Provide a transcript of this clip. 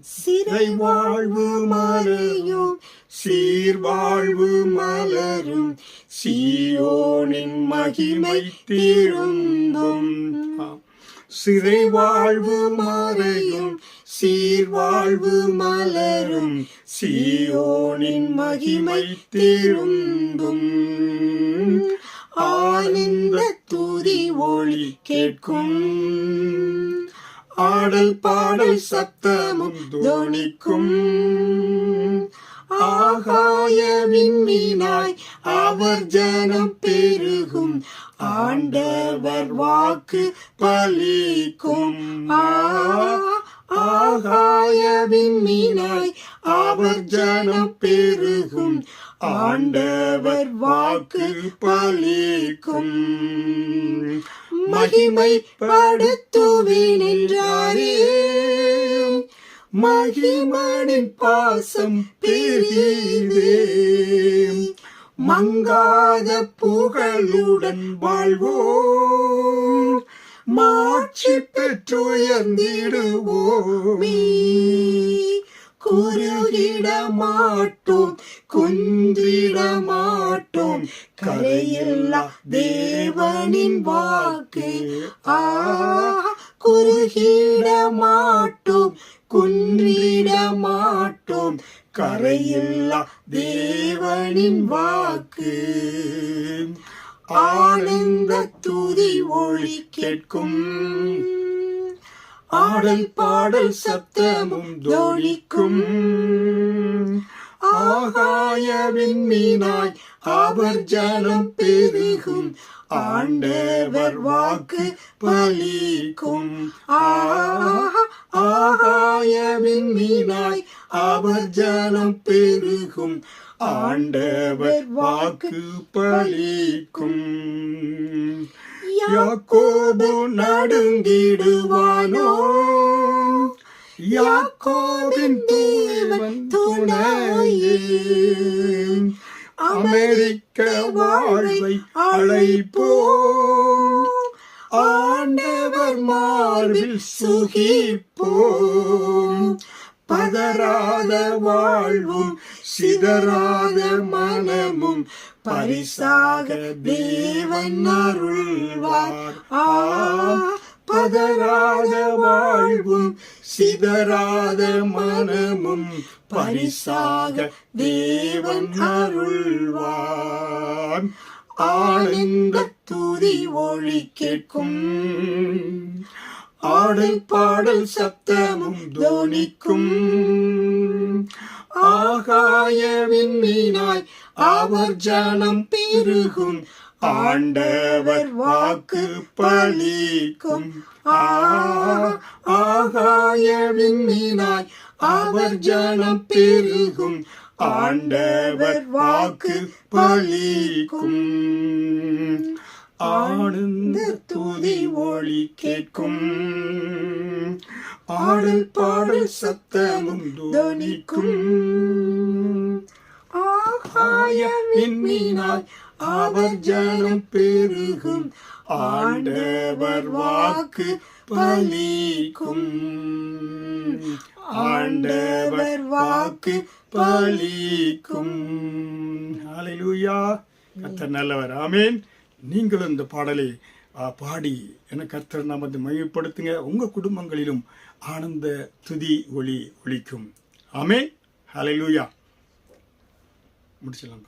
சிறை வாழ்வு மலையும் சீர்வாழ்வு மலரும் சீயோனின் மகிமை திரும்பும். சிறை வாழ்வு மறையும் சீர்வாழ்வு மலரும் சீயோனின் மகிமை திரும்பும். ஆனந்த துதி ஒளி கேட்கும். ஆடல் பாடல் சத் சத்தமும் தொனிக்கும் ஆகாய விண்மீனாய் அவர் ஜனம் பெருகும். ஆண்டவர் வாக்கு பலிக்கும். ஆகாய விண்மீனாய் அவர் ஜனம் பெருகும். ஆண்டவர் வாக்கு பலிக்கும். மகிமை படுத்துவேன் என்றாரே. மகிமனின் பாசம் பெரியதே மங்காத புகழுடன் வாழ்வோம். மாட்சி பெற்றுயர்ந்திடுவோமே குறுகிட மாட்டோம் குன்றிட மாட்டோம். கரையில்லா தேவனின் வாக்கு. ஆ குறுகிட மாட்டோம் குன் மாட்டோம் கரையில்லா தேவனின் வாக்கு. ஆனந்த துதி ஒளி கேட்கும். ஆடல் பாடல் சத்தமும் தோழிக்கும் ஆகாய விண்மீனாய் அவர் ஜனம் பெருகும். ஆண்டவர் வாக்கு பலிக்கும். ஆ- ஆகாய விண்மீனாய் அவர் ஜனம் பெருகும். ஆண்டவர் வாக்கு பழிக்கும். யாக்கோபு நடுங்கிடுவானோ? யாக்கோபின் தேவன் துணையே. அமெரிக்க வாழ்வை அழைப்போ? ஆண்டவர் மார்பில் சுகிப்போம். பதராத வாழ்வும் சிதறாத மனமும் பரிசாக தேவன் அருள்வார். ஆ பதறாத வாழ்வும் சிதறாத மனமும் பரிசாக தேவன் அருள்வான் ஆனந்த துதி ஒளி கேட்கும். ஆடல் பாடல் சப்தமும் தோனிக்கும் ஆகாய விண்மீனாய் அவர் ஜனம் பெருகும். ஆண்டவர் வாக்கு பலிக்கும் ஆகாய விண்மீனாய் அவர் ஜனம் பெருகும். ஆண்டவர் வாக்கு பலிக்கும் ஆனந்த துதி ஒளி கேட்கும். ஆடல் பாடல் சத்தமும் துணிக்கும் ஆகாய விண்மீனாய் அவர் ஜனம் பெருகும். ஆண்டவர் வாக்கு பலிக்கும். ஆண்டவர் வாக்கு பலிக்கும். அலையூயா கர்த்தர் நல்லவர். ஆமீன். நீங்களும் இந்த பாடலை பாடி என கர்த்தர் நமது மையப்படுத்துங்க உங்கள் குடும்பங்களிலும் ஆனந்த துதி ஒளி ஒலிக்கும். ஆமென். லூயா முடிச்சிடலாம்.